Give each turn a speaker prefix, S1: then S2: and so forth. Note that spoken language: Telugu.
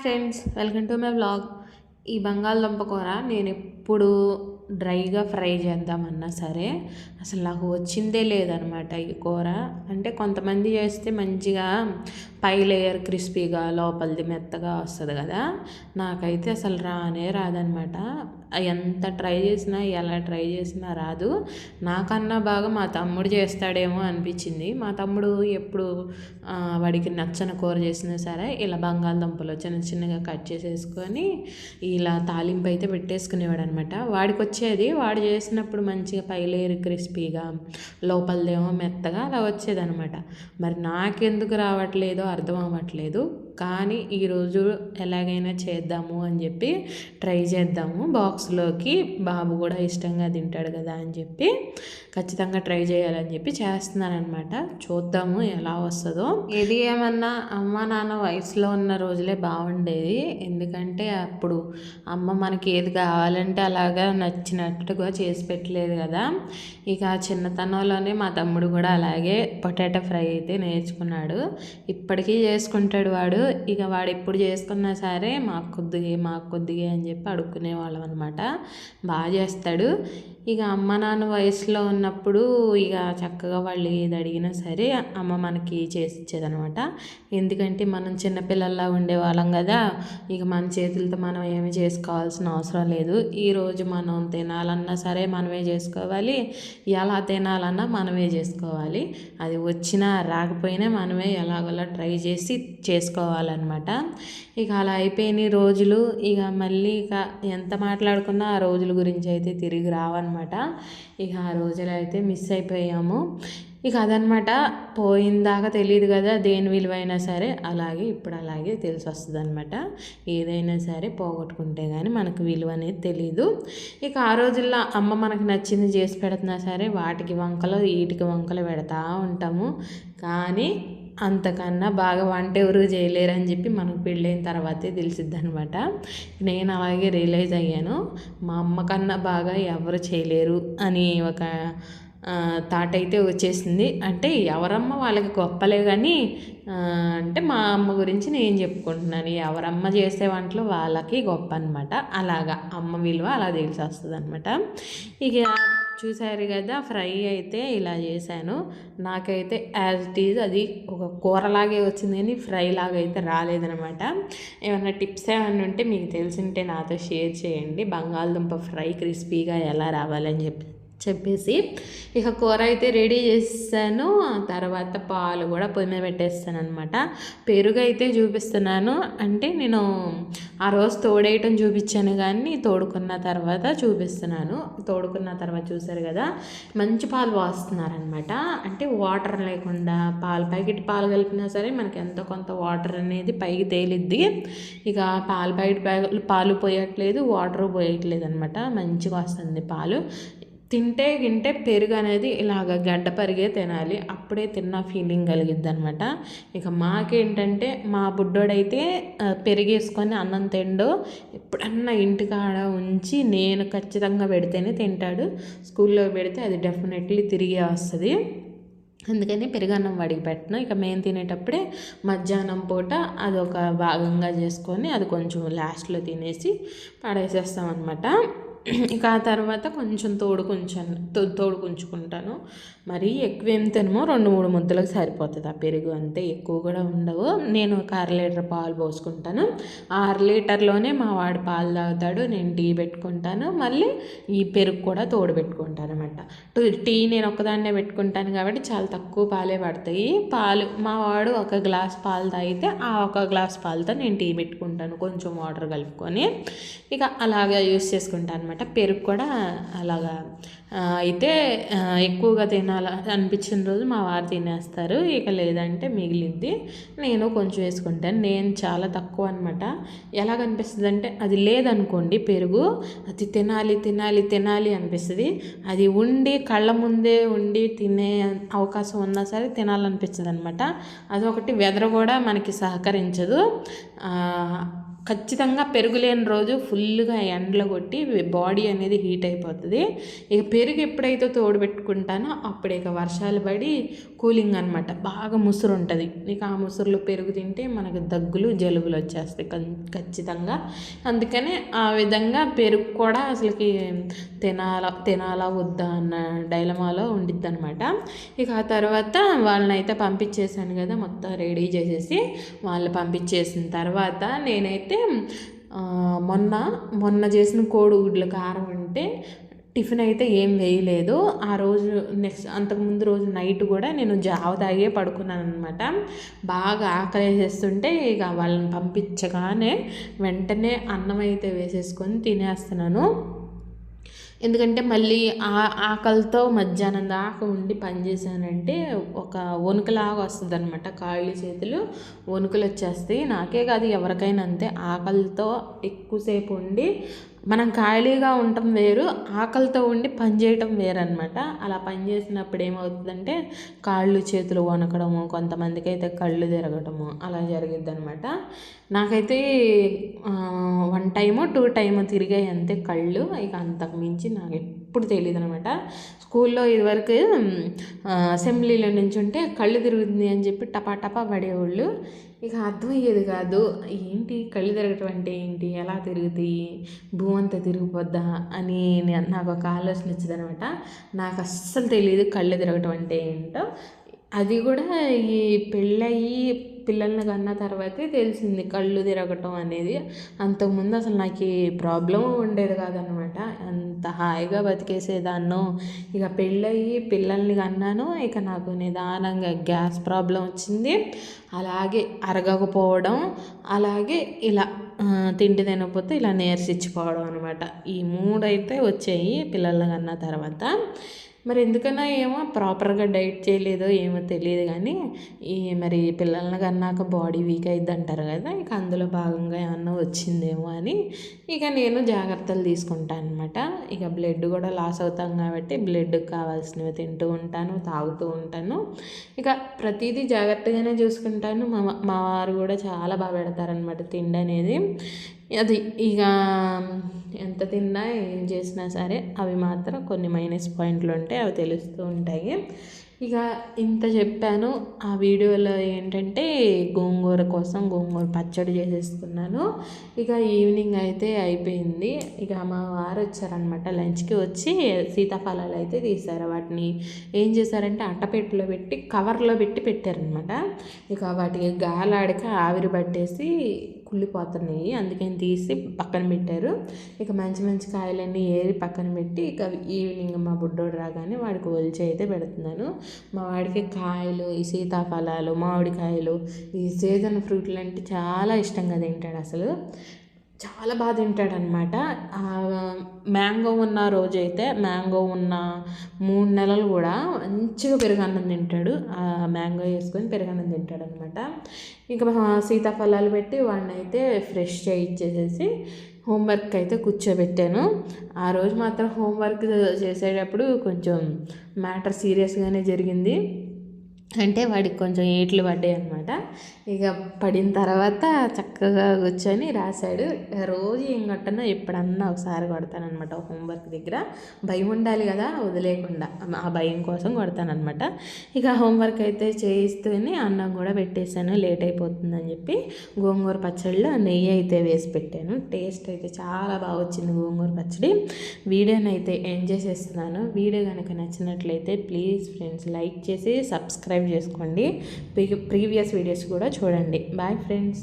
S1: Friends welcome to my blog ఈ బంగాళదుంప కూర నేను ఎప్పుడు డ్రైగా ఫ్రై చేద్దామన్నా సరే అసలు నాకు వచ్చిందే లేదనమాట ఈ కూర. అంటే కొంతమంది చేస్తే మంచిగా పై లేయర్ క్రిస్పీగా లోపలిది మెత్తగా వస్తుంది కదా. నాకైతే అసలు రానే రాదనమాట. ఎంత ట్రై చేసినా ఎలా ట్రై చేసినా రాదు. నాకన్నా బాగా మా తమ్ముడు చేస్తాడేమో అనిపించింది. మా తమ్ముడు ఎప్పుడు వాడికి నచ్చని కూర చేసినా సరే ఇలా బంగాళదుంపలు చిన్న చిన్నగా కట్ చేసేసుకొని ఇలా తాలింపు అయితే పెట్టేసుకునేవాడు అనమాట వాడికి వచ్చేది. వాడు చేసినప్పుడు మంచిగా పైలేరు క్రిస్పీగా లోపలదేమో మెత్తగా అలా వచ్చేదనమాట. మరి నాకెందుకు రావట్లేదో అర్థం అవ్వట్లేదు. కానీ ఈరోజు ఎలాగైనా చేద్దాము అని చెప్పి ట్రై చేద్దాము. బాక్స్లోకి బాబు కూడా ఇష్టంగా తింటాడు కదా అని చెప్పి ఖచ్చితంగా ట్రై చేయాలని చెప్పి చేస్తున్నానమాట చూద్దాము ఎలా వస్తుందో. ఏది ఏమన్నా అమ్మ నాన్న వయసులో ఉన్న రోజులే బాగుండేది. ఎందుకంటే అప్పుడు అమ్మ మనకి ఏది కావాలంటే అలాగా నచ్చినట్టుగా చేసి పెట్టలేదు కదా. ఇక చిన్నతనంలోనే మా తమ్ముడు కూడా అలాగే పొటాటో ఫ్రై అయితే నేర్చుకున్నాడు. ఇప్పటికీ చేసుకుంటాడు వాడు. ఇక వాడు ఎప్పుడు చేసుకున్నా సరే మాకు కొద్దిగా మాకు కొద్దిగా అని చెప్పి అడుక్కునే వాళ్ళం అనమాట బాగా చేస్తాడు. ఇక అమ్మ నాన్న వయసులో ఉన్నప్పుడు ఇక చక్కగా వాళ్ళు ఏది అడిగినా సరే అమ్మ మనకి చేసి ఇచ్చేదనమాట ఎందుకంటే మనం చిన్నపిల్లల్లా ఉండేవాళ్ళం కదా ఇక మన చేతులతో మనం ఏమి చేసుకోవాల్సిన అవసరం లేదు. ఈరోజు మనం తినాలన్నా సరే మనమే చేసుకోవాలి. ఎలా తినాలన్నా మనమే చేసుకోవాలి. అది వచ్చినా రాకపోయినా మనమే ఎలాగోలా ట్రై చేసి చేసుకోవాలి. చేసుకోవాలన్నమాట. ఇక అలా అయిపోయిన రోజులు ఇక మళ్ళీ ఇక ఎంత మాట్లాడుకున్నా ఆ రోజుల గురించి అయితే తిరిగి రావన్నమాట. ఇక ఆ రోజులు అయితే మిస్ అయిపోయాము. ఇక అదనమాట పోయిందాకా తెలియదు కదా దేని విలువైనా సరే అలాగే ఇప్పుడు అలాగే తెలిసి వస్తుంది అనమాట ఏదైనా సరే పోగొట్టుకుంటే కానీ మనకు విలువ అనేది తెలియదు ఇక ఆ రోజుల్లో అమ్మ మనకు నచ్చింది చేసి పెడుతున్నా సరే వాటికి వంకలు వీటికి వంకలు పెడతా ఉంటాము. కానీ అంతకన్నా బాగా వంట ఎవరు చేయలేరు అని చెప్పి మనకు పెళ్ళైన తర్వాతే తెలిసిద్ది అనమాట నేను అలాగే రియలైజ్ అయ్యాను. మా అమ్మ కన్నా బాగా ఎవరు చేయలేరు అని ఒక థాట్ అయితే వచ్చేసింది. అంటే ఎవరమ్మ వాళ్ళకి గొప్పలే కానీ అంటే మా అమ్మ గురించి నేను చెప్పుకుంటున్నాను. ఎవరమ్మ చేసే వంటలు వాళ్ళకి గొప్ప అనమాట అలాగా. అమ్మ విలువ అలా తెలిసి వస్తుంది అనమాట ఇక చూసారు కదా ఫ్రై అయితే ఇలా చేశాను. నాకైతే యాజ్ ఇట్ ఈజ్ అది ఒక కూరలాగే వచ్చింది కానీ ఫ్రై లాగా అయితే రాలేదనమాట ఏమన్నా టిప్స్ ఏమైనా ఉంటే మీకు తెలిసింటే నాతో షేర్ చేయండి. బంగాళదుంప ఫ్రై క్రిస్పీగా ఎలా రావాలని చెప్పి. చెప్పేసి ఇక కూర అయితే రెడీ చేస్తాను తర్వాత పాలు కూడా పొయ్యి మీద పెట్టేస్తాను అనమాట పెరుగు అయితే చూపిస్తున్నాను. అంటే నేను ఆ రోజు తోడేయటం చూపించాను కానీ తోడుకున్న తర్వాత చూపిస్తున్నాను. తోడుకున్న తర్వాత చూసారు కదా మంచి పాలు పోస్తున్నారనమాట అంటే వాటర్ లేకుండా పాలు ప్యాకెట్ పాలు కలిపినా సరే మనకి ఎంతో కొంత వాటర్ అనేది పైకి తేలిద్ది. ఇక పాలు ప్యాకెట్ పాలు పోయట్లేదు వాటర్ పోయట్లేదు అనమాట మంచిగా వస్తుంది పాలు. తింటే గింటే పెరుగు అనేది ఇలాగ గడ్డ పరిగే తినాలి. అప్పుడే తిన్న ఫీలింగ్ కలిగిద్ది అనమాట ఇక మాకేంటంటే మా బుడ్డోడైతే పెరిగేసుకొని అన్నం తిండు. ఎప్పుడన్నా ఇంటికాడ ఉంచి నేను ఖచ్చితంగా పెడితేనే తింటాడు. స్కూల్లో పెడితే అది డెఫినెట్లీ తిరిగే వస్తుంది. అందుకని పెరుగన్నం వాడికి పెట్టను. ఇక మేము తినేటప్పుడే మధ్యాహ్నం పూట అది ఒక భాగంగా చేసుకొని అది కొంచెం లాస్ట్లో తినేసి పడేసేస్తాం అనమాట ఇక ఆ తర్వాత కొంచెం తోడు కొంచెం తోడు కొంచుకుంటాను. మరీ ఎక్కువ ఏం తినమో రెండు మూడు ముద్దలకు సరిపోతుంది. ఆ పెరుగు అంతే ఎక్కువ కూడా ఉండవు. నేను ఒక అర లీటర్ పాలు పోసుకుంటాను. ఆ అర లీటర్లోనే మా వాడు పాలు తాగుతాడు నేను టీ పెట్టుకుంటాను. మళ్ళీ ఈ పెరుగు కూడా తోడు పెట్టుకుంటాను అనమాట టీ నేను ఒకదాన్నే పెట్టుకుంటాను కాబట్టి చాలా తక్కువ పాలే పడతాయి. పాలు మా వాడు ఒక గ్లాస్ పాలు తాగితే ఆ ఒక గ్లాస్ పాలతో నేను టీ పెట్టుకుంటాను కొంచెం వాటర్ కలుపుకొని. ఇక అలాగే యూస్ చేసుకుంటాను అనమాట పెరుగు కూడా అలాగా. అయితే ఎక్కువగా తినాల అనిపించిన రోజు మా వారు తినేస్తారు. ఇక లేదంటే మిగిలింది. నేను కొంచెం వేసుకుంటాను. నేను చాలా తక్కువ అనమాట ఎలా కనిపిస్తుంది అంటే అది లేదనుకోండి పెరుగు అది తినాలి తినాలి తినాలి అనిపిస్తుంది. అది ఉండి కళ్ళ ముందే ఉండి తినే అవకాశం ఉన్నా సరే తినాలనిపిస్తుంది అనమాట అదొకటి. వెదర్ కూడా మనకి సహకరించదు. ఖచ్చితంగా పెరుగు లేని రోజు ఫుల్గా ఎండలో కొట్టి బాడీ అనేది హీట్ అయిపోతుంది. ఇక పెరుగు ఎప్పుడైతే తోడు పెట్టుకుంటానో అప్పుడు ఇక వర్షాలు పడి కూలింగ్ అనమాట బాగా ముసురు ఉంటుంది. ఇక ఆ ముసురులో పెరుగు తింటే మనకు దగ్గులు జలుబులు వచ్చేస్తాయి ఖచ్చితంగా. అందుకనే ఆ విధంగా పెరుగు కూడా అసలుకి తినాలా తినాలా వద్దా అన్న డైలమాలో ఉండిద్ది అనమాట ఇక ఆ తర్వాత వాళ్ళని అయితే పంపించేశాను కదా మొత్తం రెడీ చేసేసి వాళ్ళు పంపించేసిన తర్వాత నేనైతే అయితే మొన్న మొన్న చేసిన కోడిగుడ్ల కారం అంటే టిఫిన్ అయితే ఏం వేయలేదు. ఆ రోజు నెక్స్ట్ అంతకుముందు రోజు నైట్ కూడా నేను జావ తాగే పడుకున్నాను అనమాట బాగా ఆకలి వేసేస్తుంటే ఇక వాళ్ళని పంపించగానే వెంటనే అన్నం అయితే వేసేసుకొని తినేస్తున్నాను. ఎందుకంటే మళ్ళీ ఆ ఆకలితో మధ్యాహ్నం దాకా ఉండి పనిచేశానంటే ఒక వణుకులాగా వస్తుంది అనమాట కాళ్ళు చేతులు వణుకులు వచ్చేస్తాయి. నాకే కాదు ఎవరికైనా అంతే. ఆకలితో ఎక్కువసేపు ఉండి మనం ఖాళీగా ఉండటం వేరు ఆకలితో ఉండి పని చేయటం వేరనమాట అలా పని చేసినప్పుడు ఏమవుతుందంటే కాళ్ళు చేతులు వణకడము కొంతమందికి అయితే కళ్ళు తిరగటము అలా జరిగిద్ది అనమాట నాకైతే వన్ టైము టూ టైము తిరిగాయి అంతే కళ్ళు. ఇక అంతకు మించి నాకు ఎప్పుడు తెలియదు అనమాట స్కూల్లో ఇదివరకు అసెంబ్లీలో నుంచి ఉంటే కళ్ళు తిరుగుతుంది అని చెప్పి టపా టపా పడేవాళ్ళు. ఇక అర్థమయ్యేది కాదు ఏంటి కళ్ళు తిరగటం అంటే ఏంటి ఎలా తిరుగుతాయి భూమంతా అంతా తిరిగిపోద్దా అని నాకు ఒక ఆలోచన వచ్చింది అనమాట నాకు అస్సలు తెలియదు కళ్ళు తిరగటం అంటే ఏంటో. అది కూడా ఈ పెళ్ళయి పిల్లల్ని కన్న తర్వాతే తెలిసింది కళ్ళు తిరగటం అనేది. అంతకుముందు అసలు నాకు ప్రాబ్లం ఉండేది కాదనమాట. అంత హాయిగా బతికేసేదాన్నో. ఇక పెళ్ళయి పిల్లల్ని కన్నాను. ఇక నాకు నిదానంగా గ్యాస్ ప్రాబ్లం వచ్చింది. అలాగే అరగకపోవడం అలాగే ఇలా తిండి తినకపోతే ఇలా నేర్చిచ్చిపోవడం అనమాట ఈ మూడైతే వచ్చాయి పిల్లల్ని కన్న తర్వాత. మరి ఎందుకన్నా ఏమో ప్రాపర్గా డైట్ చేయలేదో ఏమో తెలియదు కానీ ఈ మరి పిల్లల్ని కన్నాక బాడీ వీక్ అయింది అంటారు కదా ఇక అందులో భాగంగా ఏమన్నా వచ్చిందేమో అని ఇక నేను జాగ్రత్తలు తీసుకుంటాను అనమాట ఇక బ్లడ్ కూడా లాస్ అవుతాం కాబట్టి బ్లడ్కి కావాల్సినవి తింటూ ఉంటాను తాగుతూ ఉంటాను. ఇక ప్రతిదీ జాగ్రత్తగానే చూసుకుంటాను. మా మా వారు కూడా చాలా బాగా పెడతారనమాట తిండి అనేది అది ఇక ఎంత తిన్నా ఏం చేసినా సరే అవి మాత్రం కొన్ని మైనస్ పాయింట్లు ఉంటాయి అవి తెలుస్తూ ఉంటాయి. ఇక ఇంత చెప్పాను. ఆ వీడియోలో ఏంటంటే గోంగూర కోసం గోంగూర పచ్చడి చేసేసుకున్నాను ఇక ఈవినింగ్ అయితే అయిపోయింది. ఇక మా వారు వచ్చారనమాట లంచ్కి వచ్చి సీతాఫలాలు అయితే తీశారు వాటిని ఏం చేశారంటే అట్టపెట్టెలో పెట్టి కవర్లో పెట్టి పెట్టారనమాట ఇక వాటికి గాలాడిక ఆవిరి పట్టేసి కుళ్ళిపోతున్నాయి. అందుకని తీసి పక్కన పెట్టారు. ఇక మంచి మంచి కాయలన్నీ ఏరి పక్కన పెట్టి ఇక ఈవినింగ్ మా బుడ్డోడు రాగానే వాడికి ఒలిచి అయితే పెడుతున్నాను. మా వాడికి కాయలు ఈ సీతాఫలాలు మామిడికాయలు ఈ సీజన్ ఫ్రూట్లు అంటే చాలా ఇష్టంగా తింటాడు అసలు. చాలా బాగా తింటాడనమాట. మ్యాంగో ఉన్న రోజైతే మ్యాంగో ఉన్న మూడు నెలలు కూడా మంచిగా పెరుగన్నం తింటాడు. మ్యాంగో వేసుకొని పెరుగన్నం తింటాడనమాట. ఇంకా సీతాఫలాలు పెట్టి వాడిని అయితే ఫ్రెష్ చేయించేసేసి హోంవర్క్ అయితే కూర్చోబెట్టాను. ఆ రోజు మాత్రం హోంవర్క్ చేసేటప్పుడు కొంచెం మ్యాటర్ సీరియస్గానే జరిగింది. అంటే వాడికి కొంచెం ఏట్లు పడ్డాయి అనమాట ఇక పడిన తర్వాత చక్కగా కూర్చొని రాశాడు. రోజు ఏం కొట్టనో ఎప్పుడన్నా ఒకసారి కొడతానమాట హోంవర్క్ దగ్గర భయం ఉండాలి కదా వదిలేకుండా. ఆ భయం కోసం కొడతానమాట ఇక హోంవర్క్ అయితే చేయిస్తూనే అన్నం కూడా పెట్టేశాను. లేట్ అయిపోతుందని చెప్పి గోంగూర పచ్చడిలో నెయ్యి అయితే వేసి పెట్టాను. టేస్ట్ అయితే చాలా బాగా వచ్చింది గోంగూర పచ్చడి. వీడియోని అయితే ఎంజాయ్ చేస్తున్నాను వీడియో కనుక నచ్చినట్లయితే ప్లీజ్ ఫ్రెండ్స్ లైక్ చేసి సబ్స్క్రైబ్ సబ్స్క్రైబ్ చేసుకోండి. ప్రీవియస్ వీడియోస్ కూడా చూడండి. Bye friends.